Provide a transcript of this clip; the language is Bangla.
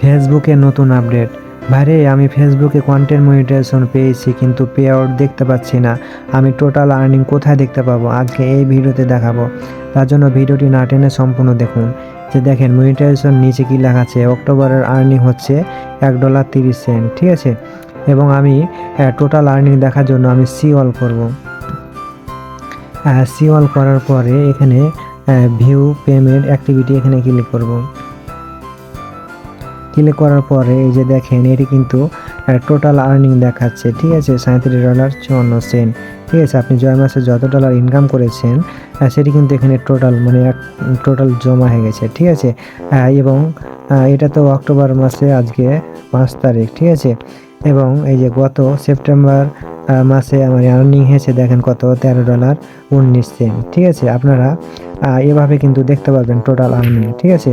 ফেসবুকে নতুন আপডেট। ভাইরে, আমি ফেসবুকে কন্টেন্ট মনিটাইজেশন পেয়েছি, কিন্তু পে আউট দেখতে পাচ্ছি না। আমি টোটাল আর্নিং কোথায় দেখতে পাবো? আজকে এই ভিডিওতে দেখাবো। তার জন্য ভিডিওটি না টেনে সম্পূর্ণ দেখুন। যে দেখেন মনিটাইজেশন নিচে কি লেখা আছে? অক্টোবরের আর্নিং হচ্ছে এক ডলার তিরিশ সেন্ট, ঠিক আছে? এবং আমি টোটাল আর্নিং দেখার জন্য আমি সি অল করব। সি অল করার পরে এখানে ভিউ পেমেন্ট অ্যাক্টিভিটি এখানে ক্লিক করব। ক্লিক করার পরে এই যে দেখেন, এটি কিন্তু টোটাল আর্নিং দেখাচ্ছে, ঠিক আছে? সাঁত্রিশ ডলার চুয়ান্ন সেন্ট, ঠিক আছে? আপনি জয় মাসে যত ডলার ইনকাম করেছেন সেটি কিন্তু এখানে টোটাল মানে টোটাল জমা হয়ে গেছে, ঠিক আছে? এবং এটা তো অক্টোবর মাসে, আজকে পাঁচ তারিখ, ঠিক আছে? এবং এই যে গত সেপ্টেম্বর মাসে আমার আর্নিং হয়েছে, দেখেন কত? তেরো ডলার উনিশ সেন্ট, ঠিক আছে? আপনারা এভাবে কিন্তু দেখতে পাবেন টোটাল আর্নিং ঠিক আছে?